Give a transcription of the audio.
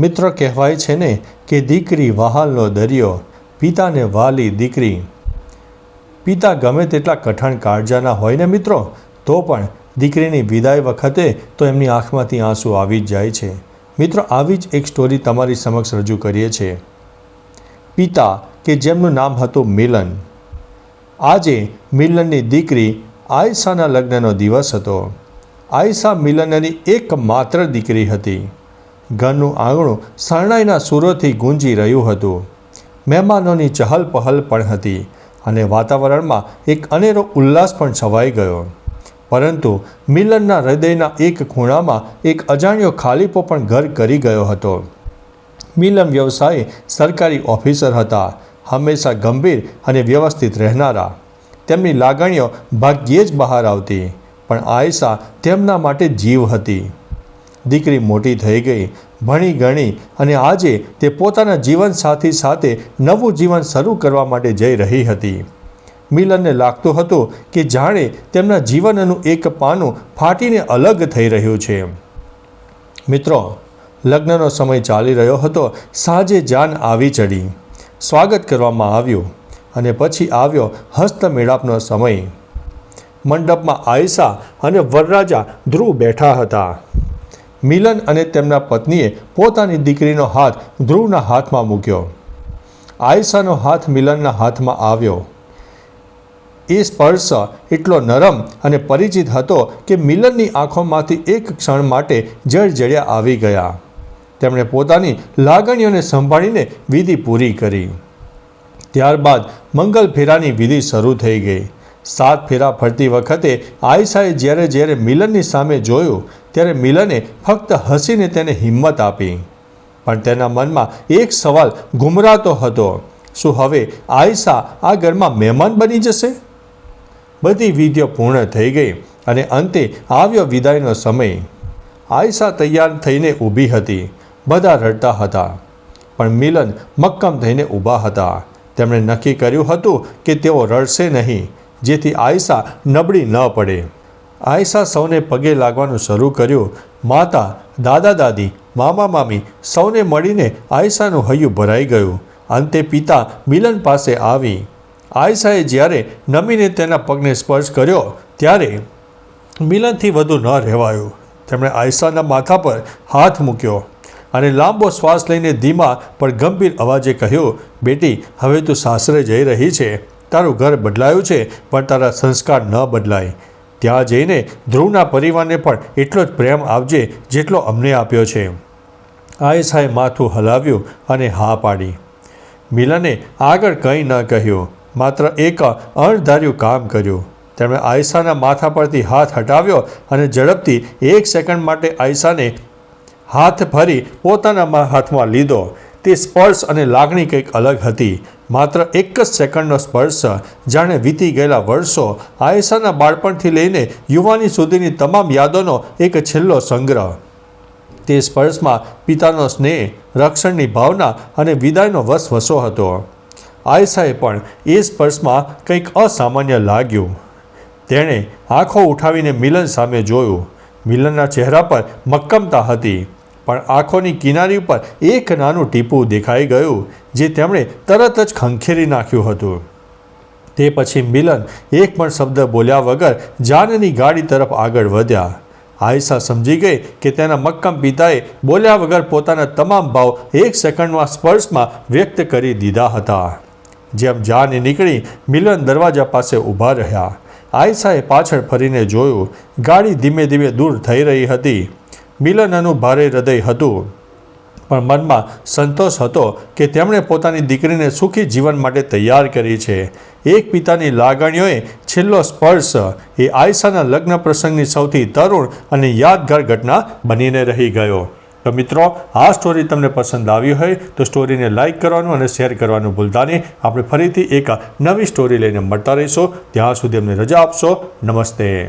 મિત્ર કહેવાય છે ને કે દીકરી વહાલનો દરિયો, પિતાને વાલી દીકરી. પિતા ગમે તેટલા કઠણ કાળજાના હોય ને મિત્રો, તો પણ દીકરીની વિદાય વખતે તો એમની આંખમાંથી આંસુ આવી જ જાય છે. મિત્રો, આવી જ એક સ્ટોરી તમારી સમક્ષ રજૂ કરીએ છીએ. પિતા, કે જેમનું નામ હતું મિલન. આજે મિલનની દીકરી આયસાના લગ્નનો દિવસ હતો. આયસા મિલનની એકમાત્ર દીકરી હતી. ઘરનું આંગણું શરણાઈના સુરોથી ગુંજી રહ્યું હતું. મહેમાનોની ચહલ પહલ પણ હતી અને વાતાવરણમાં એક અનેરો ઉલ્લાસ પણ છવાઈ ગયો. પરંતુ મિલનના હૃદયના એક ખૂણામાં એક અજાણ્યો ખાલીપો પણ ઘર કરી ગયો હતો. મિલન વ્યવસાયે સરકારી ઓફિસર હતા, હંમેશા ગંભીર અને વ્યવસ્થિત રહેનારા. તેમની લાગણીઓ ભાગ્યે જ બહાર આવતી, પણ આયશા તેમના માટે જીવ હતી. દીકરી મોટી થઈ ગઈ, ભણી ગણી અને આજે તે પોતાના જીવનસાથી સાથે નવું જીવન શરૂ કરવા માટે જઈ રહી હતી. મિલનને લાગતું હતું કે જાણે તેમના જીવનનું એક પાનું ફાટીને અલગ થઈ રહ્યું છે. મિત્રો, લગ્નનો સમય ચાલી રહ્યો હતો, સાંજે જાન આવી ચડી સ્વાગત કરવામાં આવ્યું અને પછી આવ્યો હસ્તમેળાપનો સમય. મંડપમાં આયસા અને વરરાજા ધ્રુવ બેઠા હતા. મિલન અને તેમના પત્નીએ પોતાની દીકરીનો હાથ ધ્રુવના હાથમાં મૂક્યો. આયસાનો હાથ મિલનના હાથમાં આવ્યો. એ સ્પર્શ એટલો નરમ અને પરિચિત હતો કે મિલનની આંખોમાંથી એક ક્ષણ માટે જળજળ્યા આવી ગયા. તેમણે પોતાની લાગણીઓને સંભાળીને વિધિ પૂરી કરી. ત્યારબાદ મંગલ ફેરાની વિધિ શરૂ થઈ ગઈ. સાત ફેરા ફરતી વખતે આયસાએ જ્યારે જ્યારે મિલનની સામે જોયું ત્યારે મિલને ફક્ત હસીને તેને હિંમત આપી. પણ તેના મનમાં એક સવાલ ગુમરાતો હતો. શું હવે આયસા આ ઘરમાં મહેમાન બની જશે? બધી વિધિઓ પૂર્ણ થઈ ગઈ અને અંતે આવ્યો વિદાયનો સમય. આયસા તૈયાર થઈને ઊભી હતી. બધા રડતા હતા. પણ મિલન મક્કમ થઈને ઊભા હતા. તેમણે નક્કી કર્યું હતું કે તેઓ રડશે નહીં, જેથી આયસા નબળી ન પડે. આયસા સૌને પગે લાગવાનું શરૂ કર્યું. માતા, દાદા, દાદી, મામા, મામી સૌને મળીને આયસાનું હૈયું ભરાઈ ગયું. અંતે પિતા મિલન પાસે આવી. આયસાએ જ્યારે નમીને તેના પગને સ્પર્શ કર્યો, ત્યારે મિલનથી વધુ ન રહેવાયું. તેમણે આયસાના માથા પર હાથ મૂક્યો અને લાંબો શ્વાસ લઈને ધીમા પણ ગંભીર અવાજે કહ્યું, બેટી, હવે તું સાસરે જઈ રહી છે. તારું ઘર બદલાયું છે, પણ તારા સંસ્કાર ન બદલાય. ત્યાં જઈને ધ્રુવના પરિવારને પણ એટલો જ પ્રેમ આપજે જેટલો અમને આપ્યો છે. આયસાએ માથું હલાવ્યું અને હા પાડી. મિલને આગળ કંઈ ન કહ્યું, માત્ર એક અણધાર્યું કામ કર્યું. તેમણે આયસાના માથા પરથી હાથ હટાવ્યો અને ઝડપથી એક સેકન્ડ માટે આયસાને હાથ ફરી પોતાના હાથમાં લીધો. તે સ્પર્શ અને લાગણી કંઈક અલગ હતી. માત્ર એક જ સેકન્ડનો સ્પર્શ જાણે વીતી ગયેલા વર્ષો આયશાના બાળપણથી લઈને યુવાની સુધીની તમામ યાદોનો એક છેલ્લો સંગ્રહ. તે સ્પર્શમાં પિતાનો સ્નેહ, રક્ષણની ભાવના અને વિદાયનો વસવસો હતો. આયશાએ પણ એ સ્પર્શમાં કંઈક અસામાન્ય લાગ્યું. તેણે આંખો ઉઠાવીને મિલન સામે જોયું. મિલનના ચહેરા પર મક્કમતા હતી. પણ આંખોની કિનારી ઉપર એક નાનું ટીપું દેખાઈ ગયું, જે તેમણે તરત જ ખંખેરી નાખ્યું હતું. તે પછી મિલન એક પણ શબ્દ બોલ્યા વગર જાનની ગાડી તરફ આગળ વધ્યા. આયસા સમજી ગઈ કે તેના મક્કમ પિતાએ બોલ્યા વગર પોતાના તમામ ભાવ એક સેકન્ડમાં સ્પર્શમાં વ્યક્ત કરી દીધા હતા. જેમ જાન નીકળી, મિલન દરવાજા પાસે ઊભા રહ્યા. આયસાએ પાછળ ફરીને જોયું, ગાડી ધીમે ધીમે દૂર થઈ રહી હતી. મિલનનું ભારે હૃદય હતું. પણ મનમાં સંતોષ હતો કે તેમણે પોતાની દીકરીને સુખી જીવન માટે તૈયાર કરી છે. એક પિતાની લાગણીઓએ છેલ્લો સ્પર્શ એ આયસાના લગ્ન પ્રસંગની સૌથી તરુણ અને યાદગાર ઘટના બનીને રહી ગયો. તો મિત્રો, આ સ્ટોરી તમને પસંદ આવી હોય તો સ્ટોરીને લાઇક કરવાનું અને શેર કરવાનું ભૂલતા નહીં. આપણે ફરીથી એક નવી સ્ટોરી લઈને મળતા રહીશું. ત્યાં સુધી અમને રજા આપશો. નમસ્તે.